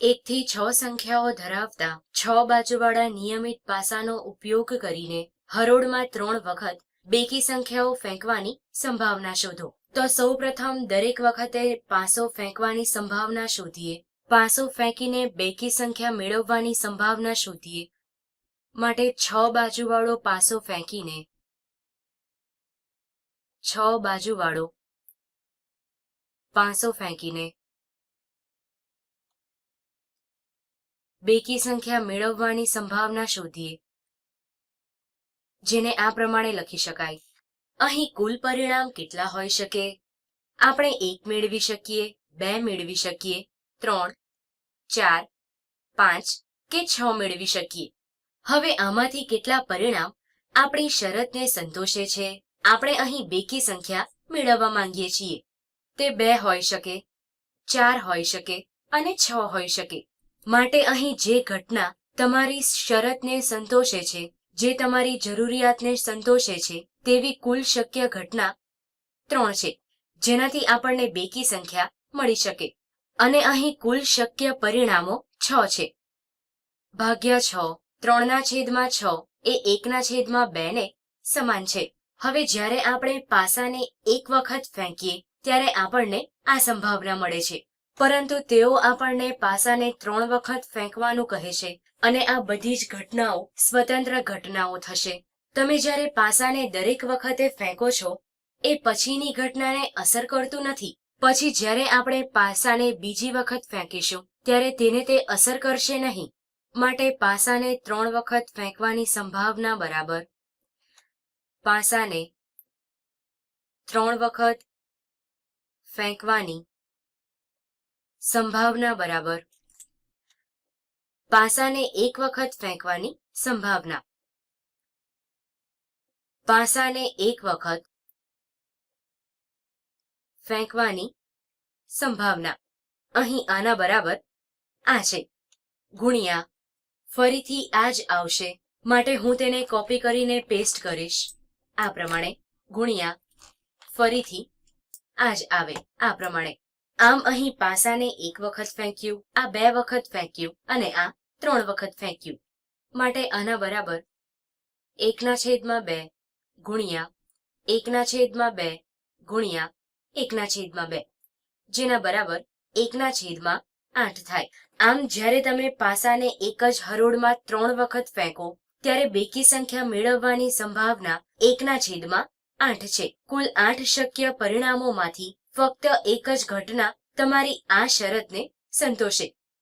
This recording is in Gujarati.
એકથી છ સંખ્યાઓ ધરાવતા છ બાજુવાળા નિયમિત પાસાનો ઉપયોગ કરીને હરોળમાં ત્રણ વખત બેકી સંખ્યાઓ ફેંકવાની સંભાવના શોધો. તો સૌપ્રથમ દરેક વખતે પાસો ફેંકવાની સંભાવના શોધીએ. પાસો ફેંકીને બેકી સંખ્યા મેળવવાની સંભાવના શોધીએ. માટે છ બાજુવાળો પાસો ફેંકીને છ બાજુવાળો પાસો ફેંકીને બેકી સંખ્યા મેળવવાની સંભાવના શોધીએ. જેને આ પ્રમાણે લખી શકાય. અહીં કુલ પરિણામ કેટલા હોઈ શકે? આપણે એક મેળવી શકીએ, બે મેળવી શકીએ, ત્રણ, ચાર, પાંચ કે છ મેળવી શકીએ. હવે આમાંથી કેટલા પરિણામ આપણી શરતને સંતોષે છે? આપણે અહીં બેકી સંખ્યા મેળવવા માંગીએ છીએ. તે બે હોઈ શકે, ચાર હોઈ શકે અને છ હોઈ શકે. માટે અહીં જે ઘટના તમારી શરતને સંતોષે છે, જે તમારી જરૂરિયાતને સંતોષે છે, તેવી કુલ શક્ય ઘટના ત્રણ છે, જેનાથી આપણને બેકી સંખ્યા મળી શકે. અને અહીં કુલ શક્ય પરિણામો છ છે. ભાગ્યા છ, ત્રણના છેદમાં છ એ એકના છેદમાં બે ને સમાન છે. હવે જ્યારે આપણે પાસાને એક વખત ફેંકીએ, ત્યારે આપણને આ સંભાવના મળે છે. પરંતુ તેઓ આપણને પાસાને ત્રણ વખત ફેંકવાનું કહે છે અને આ બધી જ ઘટનાઓ સ્વતંત્ર ઘટનાઓ થશે. તમે જ્યારે પાસાને દરેક વખતે ફેંકો છો, એ પછીની ઘટનાને અસર કરતું નથી. પછી જ્યારે આપણે પાસાને બીજી વખત ફેંકીશું, ત્યારે તેને તે અસર કરશે નહીં. માટે પાસાને ત્રણ વખત ફેંકવાની સંભાવના બરાબર. પાસાને ત્રણ વખત ફેંકવાની સંભાવના બરાબર. પાસાને એક વખત ફેંકવાની સંભાવના. પાસાને એક વખત ફેંકવાની સંભાવના. અહીં આના બરાબર આ છે. ગુણ્યા, ફરીથી આ જ આવશે. માટે હું તેને કોપી કરીને પેસ્ટ કરીશ. આ પ્રમાણે ગુણ્યા, ફરીથી આ જ આવે. આ પ્રમાણે. આમ અહીં પાસાને એક વખત ફેંક્યું આ બે વખત ફેંક્યું અને આ ત્રણ વખત ફેંક્યું માટે આના બરાબર એકના છેદમાં બે ગુણ્યા એકના છેદમાં બે ગુણ્યા એકના છેદમાં બે, જેના બરાબર એકના છેદમાં આઠ થાય. આમ જ્યારે તમે પાસાને એક જ હરોળમાં ત્રણ વખત ફેંકો, ત્યારે બેકી સંખ્યા મેળવવાની સંભાવના એકના છેદમાં આઠ છે. કુલ આઠ શક્ય પરિણામોમાંથી ફક્ત એક જ ઘટના તમારી આ શરતને સંતોષે.